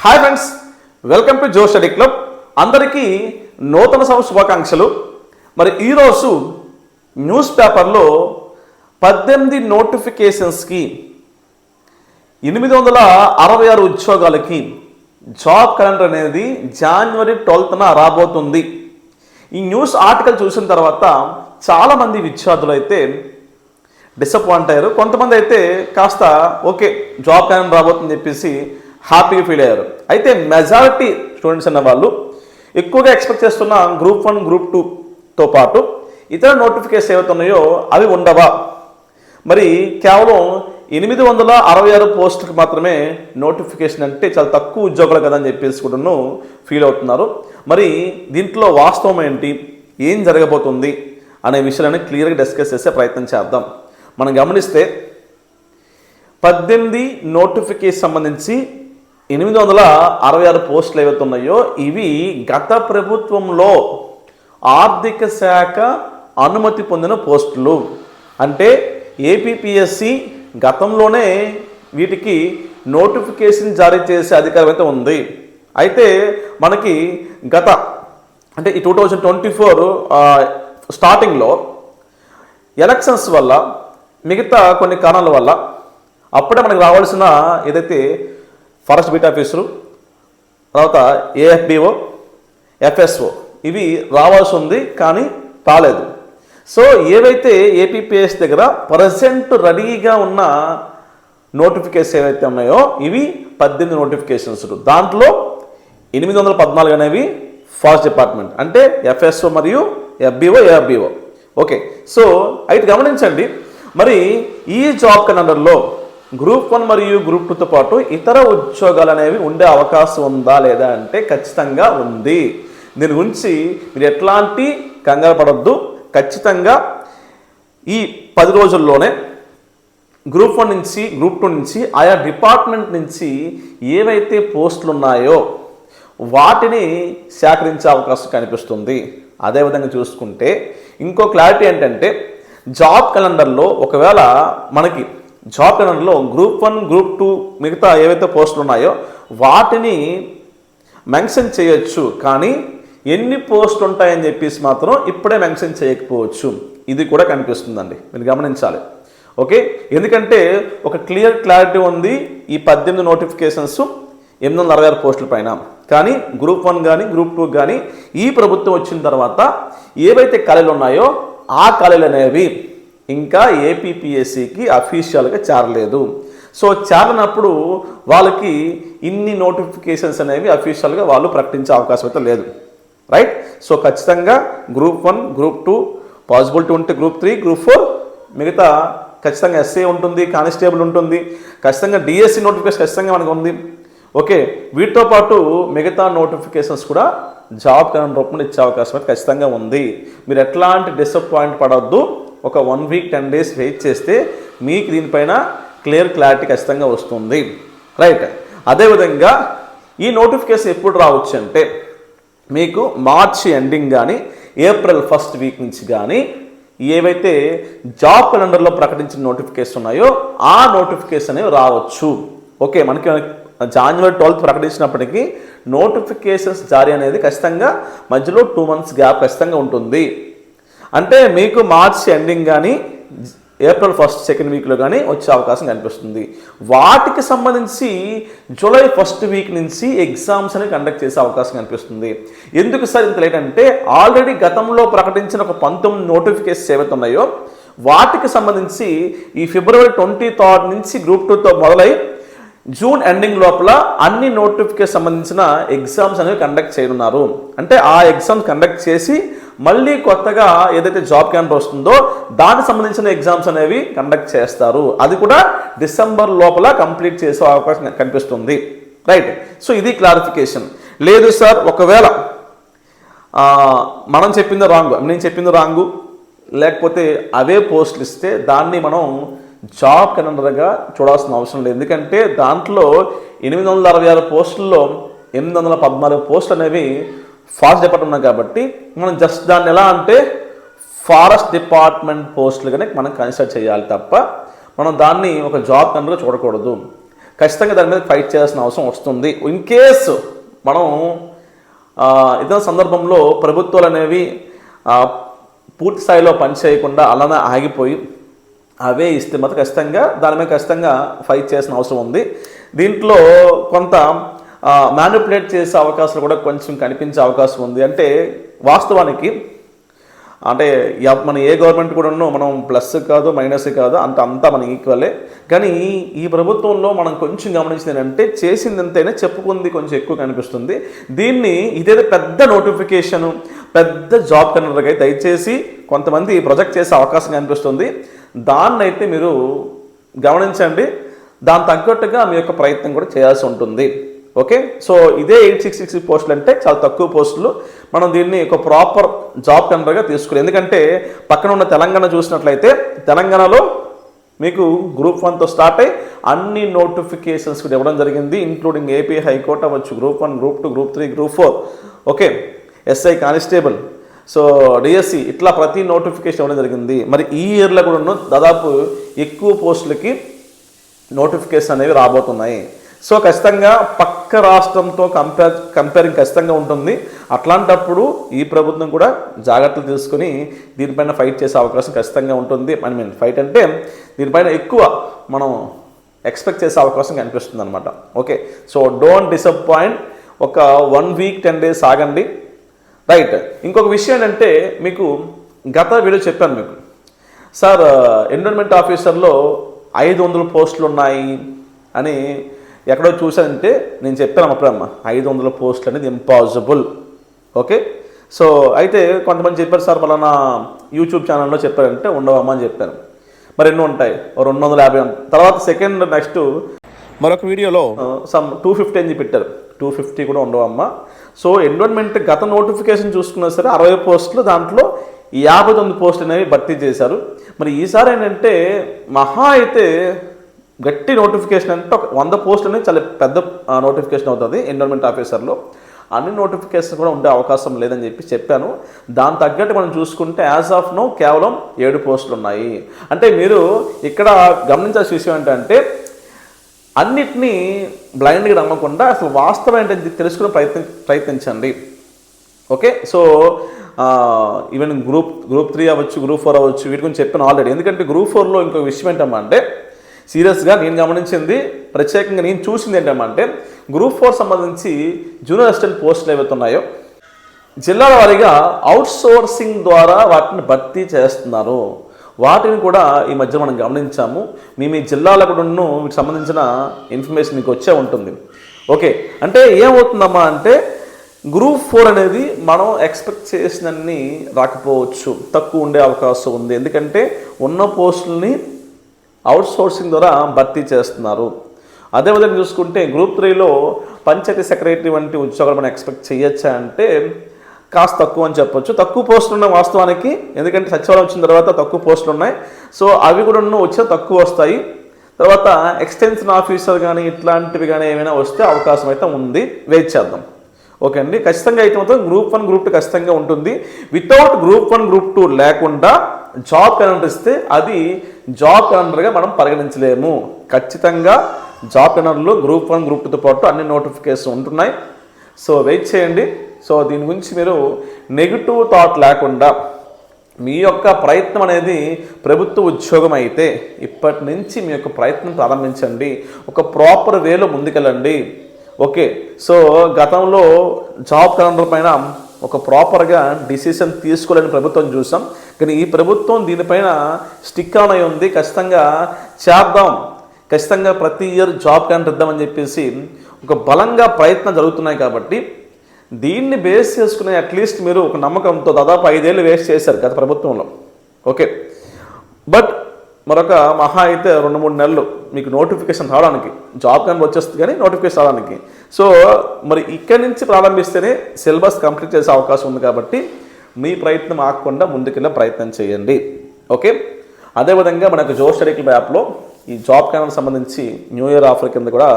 Hi friends welcome to Jo study club. అందరికీ నూతన సంవత్సర శుభాకాంక్షలు. మరి ఈరోజు న్యూస్ పేపర్లో పద్దెనిమిది నోటిఫికేషన్స్కి ఎనిమిది వందల అరవై ఆరు ఉద్యోగాలకి జాబ్ క్యాలెండర్ అనేది జనవరి ట్వెల్త్న రాబోతుంది. ఈ న్యూస్ ఆర్టికల్ చూసిన తర్వాత చాలామంది విద్యార్థులు అయితే డిసప్పాయింట్ అయ్యారు. కొంతమంది అయితే కాస్త ఓకే జాబ్ క్యాలెండర్ రాబోతుందని చెప్పేసి హ్యాపీగా ఫీల్ అయ్యారు. అయితే మెజారిటీ స్టూడెంట్స్ అన్న వాళ్ళు ఎక్కువగా ఎక్స్పెక్ట్ చేస్తున్న గ్రూప్ వన్ గ్రూప్ టూతో పాటు ఇతర నోటిఫికేషన్ ఏవైతే ఉన్నాయో అవి ఉండవా? మరి కేవలం ఎనిమిది వందల అరవై ఆరు పోస్టులకు మాత్రమే నోటిఫికేషన్ అంటే చాలా తక్కువ ఉద్యోగాలు కదా అని చెప్పేసి కూడాను ఫీల్ అవుతున్నారు. మరి దీంట్లో వాస్తవం ఏంటి? ఏం జరగబోతుంది? అనే విషయాన్ని క్లియర్గా డిస్కస్ చేసే ప్రయత్నం చేద్దాం. మనం గమనిస్తే పద్దెనిమిది నోటిఫికేషన్ సంబంధించి ఎనిమిది వందల అరవై ఆరు పోస్టులు ఏవైతే ఉన్నాయో ఇవి గత ప్రభుత్వంలో ఆర్థిక శాఖ అనుమతి పొందిన పోస్టులు. అంటే ఏపీపీఎస్సి గతంలోనే వీటికి నోటిఫికేషన్ జారీ చేసే అధికారం అయితే ఉంది. అయితే మనకి గత అంటే ఈ టూ థౌజండ్ ట్వంటీ ఫోర్ స్టార్టింగ్లో ఎలక్షన్స్ వల్ల మిగతా కొన్ని కారణాల వల్ల అప్పుడే మనకు రావాల్సిన ఏదైతే ఫారెస్ట్ బీట్ ఆఫీసరు తర్వాత ఏఎఫ్బిఓ ఎఫ్ఎస్ఓ. ఇవి రావాల్సి ఉంది కానీ రాలేదు. సో ఏవైతే ఏపీపీఎస్ దగ్గర ప్రజెంట్ రెడీగా ఉన్న నోటిఫికేషన్ ఏవైతే ఉన్నాయో ఇవి పద్దెనిమిది నోటిఫికేషన్స్. దాంట్లో ఎనిమిది వందల పద్నాలుగు అనేవి ఫారెస్ట్ డిపార్ట్మెంట్ అంటే ఎఫ్ఎస్ఓ మరియు ఎఫ్బిఓ ఏఎఫ్బిఓ. ఓకే. సో అయితే గమనించండి మరి ఈ జాబ్ క్యాలెండర్లో గ్రూప్ వన్ మరియు గ్రూప్ టూతో పాటు ఇతర ఉద్యోగాలు అనేవి ఉండే అవకాశం ఉందా లేదా అంటే ఖచ్చితంగా ఉంది. దీని గురించి మీరు ఎట్లాంటి కంగారు పడద్దు. ఖచ్చితంగా ఈ పది రోజుల్లోనే గ్రూప్ వన్ నుంచి గ్రూప్ టూ నుంచి ఆయా డిపార్ట్మెంట్ నుంచి ఏవైతే పోస్టులు ఉన్నాయో వాటిని సేకరించే అవకాశం కనిపిస్తుంది. అదేవిధంగా చూసుకుంటే ఇంకో క్లారిటీ ఏంటంటే జాబ్ క్యాలెండర్లో ఒకవేళ మనకి జాబ్ క్యాలెండర్లో గ్రూప్ వన్ గ్రూప్ టూ మిగతా ఏవైతే పోస్టులు ఉన్నాయో వాటిని మెన్షన్ చేయొచ్చు. కానీ ఎన్ని పోస్టులు ఉంటాయని చెప్పేసి మాత్రం ఇప్పుడే మెన్షన్ చేయకపోవచ్చు. ఇది కూడా కనిపిస్తుందండి. మీరు గమనించాలి. ఓకే? ఎందుకంటే ఒక క్లియర్ క్లారిటీ ఉంది ఈ పద్దెనిమిది నోటిఫికేషన్స్ ఎనిమిది వందల అరవై ఆరు పోస్టుల పైన. కానీ గ్రూప్ వన్ కానీ గ్రూప్ టూ కానీ ఈ ప్రభుత్వం వచ్చిన తర్వాత ఏవైతే ఖాళీలు ఉన్నాయో ఆ ఖాళీలు అనేవి ఇంకా ఏపీపీఎస్సికి అఫీషియల్గా చేరలేదు. సో చేరనప్పుడు వాళ్ళకి ఇన్ని నోటిఫికేషన్స్ అనేవి అఫీషియల్గా వాళ్ళు ప్రకటించే అవకాశం అయితే లేదు. రైట్ సో ఖచ్చితంగా group one group two possibility ఉంటే గ్రూప్ త్రీ గ్రూప్ ఫోర్ మిగతా ఖచ్చితంగా ఎస్ఏ ఉంటుంది కానిస్టేబుల్ ఉంటుంది. ఖచ్చితంగా డిఎస్సి నోటిఫికేషన్ ఖచ్చితంగా మనకు ఉంది. ఓకే వీటితో పాటు మిగతా నోటిఫికేషన్స్ కూడా జాబ్ క్యాలెండర్ రూపంలో ఇచ్చే అవకాశం అయితే ఖచ్చితంగా ఉంది. మీరు ఎట్లాంటి డిసప్పాయింట్ పడవద్దు ఒక one week ten days wait చేస్తే మీకు దీనిపైన క్లియర్ క్లారిటీ ఖచ్చితంగా వస్తుంది. రైట్ అదేవిధంగా ఈ నోటిఫికేషన్ ఎప్పుడు రావచ్చు అంటే మీకు మార్చి ఎండింగ్ కానీ ఏప్రిల్ ఫస్ట్ వీక్ నుంచి కానీ ఏవైతే జాబ్ క్యాలెండర్లో ప్రకటించిన నోటిఫికేషన్ ఉన్నాయో ఆ నోటిఫికేషన్ అనేవి రావచ్చు. ఓకే మనకి జనవరి ట్వెల్త్ ప్రకటించినప్పటికీ నోటిఫికేషన్స్ జారీ అనేది ఖచ్చితంగా మధ్యలో టూ మంత్స్ గ్యాప్ ఖచ్చితంగా ఉంటుంది. అంటే మీకు మార్చ్ ఎండింగ్ కానీ ఏప్రిల్ ఫస్ట్ సెకండ్ వీక్లో కానీ వచ్చే అవకాశం కనిపిస్తుంది. వాటికి సంబంధించి జూలై ఫస్ట్ వీక్ నుంచి ఎగ్జామ్స్ అని కండక్ట్ చేసే అవకాశం కనిపిస్తుంది. ఎందుకు సార్ ఇంత లేట్ అంటే ఆల్రెడీ గతంలో ప్రకటించిన ఒక పంతొమ్మిది నోటిఫికేషన్స్ ఏవైతే ఉన్నాయో వాటికి సంబంధించి ఈ ఫిబ్రవరి ట్వంటీ థర్డ్ నుంచి గ్రూప్ టూతో మొదలై జూన్ ఎండింగ్ లోపల అన్ని నోటిఫికేషన్ సంబంధించిన ఎగ్జామ్స్ అనేవి కండక్ట్ చేయనున్నారు. అంటే ఆ ఎగ్జామ్స్ కండక్ట్ చేసి మళ్ళీ కొత్తగా ఏదైతే జాబ్ క్యాంపర్ వస్తుందో దానికి సంబంధించిన ఎగ్జామ్స్ అనేవి కండక్ట్ చేస్తారు. అది కూడా డిసెంబర్ లోపల కంప్లీట్ చేసే అవకాశం కనిపిస్తుంది. రైట్? సో ఇది క్లారిఫికేషన్. లేదు సార్ ఒకవేళ మనం చెప్పింది రాంగ్. నేను చెప్పింది రాంగు. లేకపోతే అవే పోస్టులు ఇస్తే దాన్ని మనం జాబ్ క్యాలెండర్గా చూడాల్సిన అవసరం లేదు. ఎందుకంటే దాంట్లో ఎనిమిది వందల అరవై ఆరు పోస్టుల్లో ఎనిమిది వందల పద్నాలుగు పోస్టులు అనేవి ఫారెస్ట్ డిపార్ట్మెంట్ కాబట్టి మనం జస్ట్ దాన్ని ఎలా అంటే ఫారెస్ట్ డిపార్ట్మెంట్ పోస్టులుగానే మనం కన్సిడర్ చేయాలి తప్ప మనం దాన్ని ఒక జాబ్ క్యాలెండర్గా చూడకూడదు. ఖచ్చితంగా దాని మీద ఫైట్ చేయాల్సిన అవసరం వస్తుంది. ఇన్ కేస్ మనం ఇతర సందర్భంలో ప్రభుత్వాలు అనేవి పూర్తి స్థాయిలో పనిచేయకుండా అలానే ఆగిపోయి అవే ఇస్తే మాత్రం ఖచ్చితంగా దాని మీద ఖచ్చితంగా ఫైట్ చేయాల్సిన అవసరం ఉంది. దీంట్లో కొంత మ్యానిపులేట్ చేసే అవకాశాలు కూడా కొంచెం కనిపించే అవకాశం ఉంది. అంటే వాస్తవానికి అంటే మన ఏ గవర్నమెంట్ కూడా ఉన్నో మనం ప్లస్ కాదు మైనస్ కాదు అంత అంతా మన ఈక్వలే కానీ ఈ ప్రభుత్వంలో మనం కొంచెం గమనించింది ఏంటంటే చేసింది ఎంతైనా చెప్పుకుంది కొంచెం ఎక్కువ కనిపిస్తుంది. దీన్ని ఇదేదో పెద్ద నోటిఫికేషన్ పెద్ద జాబ్ కన్నర్గా దయచేసి కొంతమంది ప్రొజెక్ట్ చేసే అవకాశం కనిపిస్తుంది. దాన్ని అయితే మీరు గమనించండి. దాని తగ్గట్టుగా మీ యొక్క ప్రయత్నం కూడా చేయాల్సి ఉంటుంది. ఓకే సో ఇదే ఎయిట్ సిక్స్ సిక్స్ పోస్టులు అంటే చాలా తక్కువ పోస్టులు. మనం దీన్ని ఒక ప్రాపర్ జాబ్ టెండర్గా తీసుకుని ఎందుకంటే పక్కన ఉన్న తెలంగాణ చూసినట్లయితే తెలంగాణలో మీకు గ్రూప్ వన్తో స్టార్ట్ అయ్యి అన్ని నోటిఫికేషన్స్ కూడా ఇవ్వడం జరిగింది ఇంక్లూడింగ్ ఏపీ హైకోర్టు అవ్వచ్చు group one group two group three group four okay SI constable so DSC ఇట్లా ప్రతి నోటిఫికేషన్ ఇవ్వడం జరిగింది. మరి ఈ ఇయర్లో కూడా దాదాపు ఎక్కువ పోస్టులకి నోటిఫికేషన్ అనేవి రాబోతున్నాయి. సో ఖచ్చితంగా పక్క రాష్ట్రంతో కంపేర్ కంపేరింగ్ ఖచ్చితంగా ఉంటుంది. అట్లాంటప్పుడు ఈ ప్రభుత్వం కూడా జాగ్రత్తలు తీసుకుని దీనిపైన ఫైట్ చేసే అవకాశం ఖచ్చితంగా ఉంటుంది. ఐ మీన్ ఫైట్ అంటే దీనిపైన ఎక్కువ మనం ఎక్స్పెక్ట్ చేసే అవకాశం కనిపిస్తుంది అనమాట ఓకే? So don't disappoint. ఒక వన్ వీక్ టెన్ డేస్ ఆగండి. రైట్. ఇంకొక విషయం ఏంటంటే మీకు గత వీడియో చెప్పాను మీకు. సార్ ఎన్విరాన్మెంట్ ఆఫీసర్లో ఐదు వందల పోస్టులు ఉన్నాయి అని ఎక్కడో చూశానంటే నేను చెప్పాను అప్పుడమ్మ ఐదు వందల పోస్టులు అనేది ఇంపాసిబుల్ ఓకే సో అయితే కొంతమంది చెప్పారు సార్ పలానా యూట్యూబ్ ఛానల్లో చెప్పారంటే ఉండవమ్మా అని చెప్పాను మరి ఎన్ని ఉంటాయి? రెండు వందల యాభై. తర్వాత సెకండ్ నెక్స్ట్ మరొక వీడియోలో సమ్ టూ ఫిఫ్టీ అని పెట్టారు. టూ ఫిఫ్టీ కూడా ఉండవమ్మా. సో ఎన్విరాన్మెంట్ గత నోటిఫికేషన్ చూసుకున్నా సరే అరవై పోస్టులు దాంట్లో యాభై తొమ్మిది పోస్టులు అనేవి భర్తీ చేశారు. మరి ఈసారి ఏంటంటే మహా అయితే గట్టి నోటిఫికేషన్ అంటే ఒక వంద పోస్టులు అనేది చాలా పెద్ద నోటిఫికేషన్ అవుతుంది ఎన్విరాన్మెంట్ ఆఫీసర్లో. అన్ని నోటిఫికేషన్ కూడా ఉండే అవకాశం లేదని చెప్పి చెప్పాను. దాని తగ్గట్టు మనం చూసుకుంటే యాజ్ ఆఫ్ నో కేవలం ఏడు పోస్టులు ఉన్నాయి అంటే మీరు ఇక్కడ గమనించాల్సిన విషయం ఏంటంటే అన్నిటినీ బ్లైండ్గా నమ్మకుండా అసలు వాస్తవం ఏంటంటే తెలుసుకునే ప్రయత్నం ప్రయత్నించండి. Okay? So even group group three అవ్వచ్చు గ్రూప్ ఫోర్ అవ్వచ్చు వీటి గురించి చెప్పాను ఆల్రెడీ. ఎందుకంటే గ్రూప్ ఫోర్లో ఇంకో విషయం ఏంటమ్మా అంటే సీరియస్గా నేను గమనించింది ప్రత్యేకంగా నేను చూసింది ఏంటమ్మా అంటే గ్రూప్ ఫోర్ సంబంధించి జూనియర్ అసిస్టెంట్ పోస్టులు ఏవైతే ఉన్నాయో జిల్లాల వారీగా అవుట్ సోర్సింగ్ ద్వారా వాటిని భర్తీ చేస్తున్నారు. వాటిని కూడా ఈ మధ్య మనం గమనించాము. మీ మీ జిల్లాలకు వీటికి సంబంధించిన ఇన్ఫర్మేషన్ మీకు వచ్చే ఉంటుంది. ఓకే అంటే ఏమవుతుందమ్మా అంటే గ్రూప్ ఫోర్ అనేది మనం ఎక్స్పెక్ట్ చేసినన్ని రాకపోవచ్చు. తక్కువ ఉండే అవకాశం ఉంది. ఎందుకంటే ఉన్న పోస్టుల్ని అవుట్ సోర్సింగ్ ద్వారా భర్తీ చేస్తున్నారు. అదేవిధంగా చూసుకుంటే గ్రూప్ త్రీలో పంచాయతీ సెక్రటరీ వంటి ఉద్యోగాలు మనం ఎక్స్పెక్ట్ చేయొచ్చా అంటే కాస్త తక్కువ అని చెప్పొచ్చు. తక్కువ పోస్టులు ఉన్నాయి వాస్తవానికి ఎందుకంటే సచివాలయం వచ్చిన తర్వాత తక్కువ పోస్టులు ఉన్నాయి. సో అవి కూడా వచ్చిన తక్కువ వస్తాయి. తర్వాత ఎక్స్టెన్షన్ ఆఫీసర్ కానీ ఇట్లాంటివి కానీ ఏమైనా వస్తే అవకాశం అయితే ఉంది. వెయిట్ చేద్దాం. ఓకే అండి. ఖచ్చితంగా అయితే మాత్రం గ్రూప్ వన్ గ్రూప్ టూ ఖచ్చితంగా ఉంటుంది. Without group one group two లేకుండా జాబ్ క్యాలెండర్ ఇస్తే అది జాబ్ క్యాలెండర్గా మనం పరిగణించలేము. ఖచ్చితంగా జాబ్ క్యాలెండర్లో గ్రూప్ వన్ గ్రూప్ టూతో పాటు అన్ని నోటిఫికేషన్ ఉంటున్నాయి. సో వెయిట్ చేయండి. సో దీని గురించి మీరు నెగిటివ్ థాట్ లేకుండా మీ యొక్క ప్రయత్నం అనేది ప్రభుత్వ ఉద్యోగం అయితే ఇప్పటి నుంచి మీ యొక్క ప్రయత్నం ప్రారంభించండి. ఒక ప్రాపర్ వేలో ముందుకెళ్ళండి. ఓకే సో గతంలో జాబ్ క్యాలెండర్ పైన ఒక ప్రాపర్గా డిసిషన్ తీసుకోలేని ప్రభుత్వం చూసాం. కానీ ఈ ప్రభుత్వం దీనిపైన స్టిక్ ఆన్ అయి ఉంది. ఖచ్చితంగా చేద్దాం. ఖచ్చితంగా ప్రతి ఇయర్ జాబ్ క్యాలెండర్ ఇద్దామని చెప్పేసి ఒక బలంగా ప్రయత్నం జరుగుతున్నాయి కాబట్టి దీన్ని బేస్ చేసుకునే అట్లీస్ట్ మీరు ఒక నమ్మకంతో దాదాపు ఐదేళ్ళు వేస్ట్ చేశారు గత ప్రభుత్వంలో. ఓకే. బట్ మరొక మహా అయితే రెండు మూడు నెలలు మీకు నోటిఫికేషన్ రావడానికి జాబ్ కానీ వచ్చేస్తుంది కానీ నోటిఫికేషన్ రావడానికి. సో మరి ఇక్కడి నుంచి ప్రారంభిస్తేనే సిలబస్ కంప్లీట్ చేసే అవకాశం ఉంది కాబట్టి మీ ప్రయత్నం ఆకుండా ముందుకెళ్ళే ప్రయత్నం చేయండి. ఓకే? అదేవిధంగా మనకు జో స్టడీ క్లబ్ యాప్లో ఈ జాబ్ క్యానల్ సంబంధించి న్యూ ఇయర్ ఆఫర్ కింద కూడా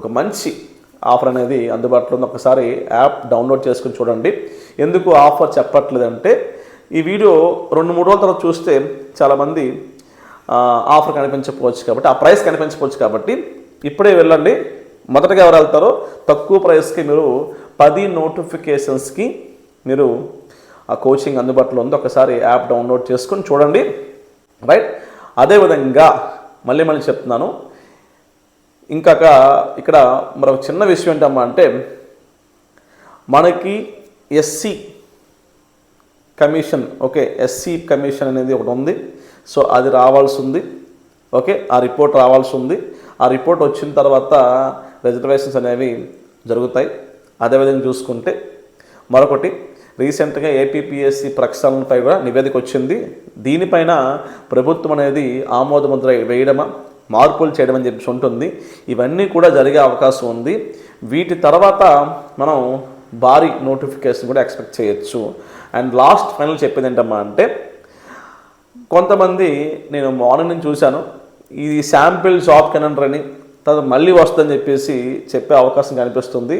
ఒక మంచి ఆఫర్ అనేది అందుబాటులో ఉంది. ఒకసారి యాప్ డౌన్లోడ్ చేసుకుని చూడండి. ఎందుకు ఆఫర్ చెప్పట్లేదంటే ఈ వీడియో రెండు మూడు రోజుల తర్వాత చూస్తే చాలామంది ఆఫర్ కనిపించకపోవచ్చు కాబట్టి ఆ ప్రైస్ కనిపించకపోవచ్చు కాబట్టి ఇప్పుడే వెళ్ళండి. మొదటగా ఎవరు వెళ్తారో తక్కువ ప్రైస్కి మీరు పది నోటిఫికేషన్స్కి మీరు ఆ కోచింగ్ అందుబాటులో ఉంది. ఒకసారి యాప్ డౌన్లోడ్ చేసుకొని చూడండి. రైట్? అదేవిధంగా మళ్ళీ మళ్ళీ చెప్తున్నాను. ఇంకా ఇక్కడ మరొక చిన్న విషయం ఏంటమ్మా అంటే మనకి SC commission okay SC commission అనేది ఒకటి ఉంది. సో అది రావాల్సి ఉంది ఓకే ఆ రిపోర్ట్ రావాల్సి ఉంది ఆ రిపోర్ట్ వచ్చిన తర్వాత రిజర్వేషన్స్ అనేవి జరుగుతాయి. అదేవిధంగా చూసుకుంటే మరొకటి రీసెంట్గా ఏపీపీఎస్సీ ప్రక్షాళనపై కూడా నివేదిక వచ్చింది. దీనిపైన ప్రభుత్వం అనేది ఆమోద ముద్ర వేయడమా మార్పులు చేయడం అని చెప్పి ఉంటుంది. ఇవన్నీ కూడా జరిగే అవకాశం ఉంది. వీటి తర్వాత మనం భారీ నోటిఫికేషన్ కూడా ఎక్స్పెక్ట్ చేయొచ్చు. అండ్ లాస్ట్ ఫైనల్ చెప్పేది ఏంటమ్మా అంటే కొంతమంది నేను మార్నింగ్ నుంచి చూశాను. ఇది శాంపిల్ జాబ్ కెనండర్ అని తర్వాత మళ్ళీ వస్తుందని చెప్పేసి చెప్పే అవకాశం కనిపిస్తుంది.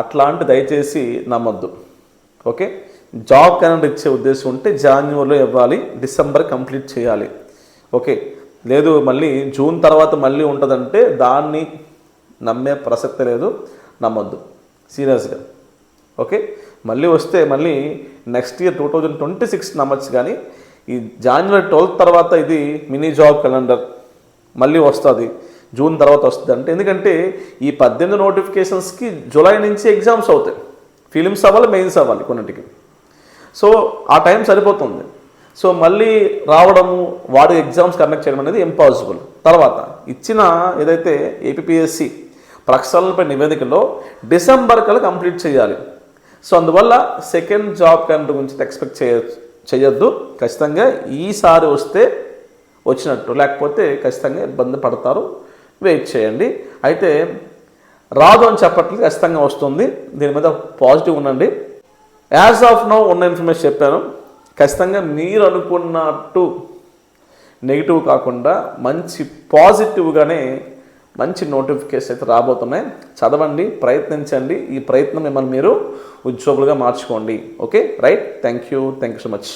అట్లాంటి దయచేసి నమ్మొద్దు. ఓకే? జాబ్ క్యాలెండర్ ఇచ్చే ఉద్దేశం ఉంటే జాన్యువరిలో ఇవ్వాలి డిసెంబర్ కంప్లీట్ చేయాలి. ఓకే? లేదు మళ్ళీ జూన్ తర్వాత మళ్ళీ ఉంటుందంటే దాన్ని నమ్మే ప్రసక్తి లేదు నమ్మొద్దు. సీరియస్గా. ఓకే? మళ్ళీ వస్తే మళ్ళీ next year two thousand twenty six నమ్మచ్చు కానీ ఈ జనవరి ట్వెల్త్ తర్వాత ఇది మినీ జాబ్ క్యాలెండర్ మళ్ళీ వస్తుంది. జూన్ తర్వాత వస్తుంది అంటే. ఎందుకంటే ఈ పద్దెనిమిది నోటిఫికేషన్స్కి జూలై నుంచి ఎగ్జామ్స్ అవుతాయి. ఫిలిమ్స్ అవ్వాలి మెయిన్స్ అవ్వాలి కొన్నిటికి. సో ఆ టైం సరిపోతుంది. సో మళ్ళీ రావడము వాడు ఎగ్జామ్స్ కండక్ట్ చేయడం అనేది ఇంపాసిబుల్ తర్వాత ఇచ్చిన ఏదైతే ఏపీఎస్సి ప్రక్షాళనపై నివేదికలో డిసెంబర్ కల్లా కంప్లీట్ చేయాలి. సో అందువల్ల సెకండ్ జాబ్ క్యాలెండర్ గురించి ఎక్స్పెక్ట్ చేయవచ్చు చేయొద్దు. ఖచ్చితంగా ఈసారి వస్తే వచ్చినట్టు. లేకపోతే ఖచ్చితంగా ఇబ్బంది పడతారు. వెయిట్ చేయండి. అయితే రాదు అని చెప్పట్లేదు ఖచ్చితంగా వస్తుంది. దీని మీద పాజిటివ్ ఉండండి. యాజ్ ఆఫ్ నో ఉన్న ఇన్ఫర్మేషన్ చెప్పాను. ఖచ్చితంగా మీరు అనుకున్నట్టు నెగిటివ్ కాకుండా మంచి పాజిటివ్గానే మంచి నోటిఫికేషన్ అయితే రాబోతున్నాయి. చదవండి ప్రయత్నించండి. ఈ ప్రయత్నం మిమ్మల్ని మీరు ఉద్యోగులుగా మార్చుకోండి. Okay right thank you thank you so much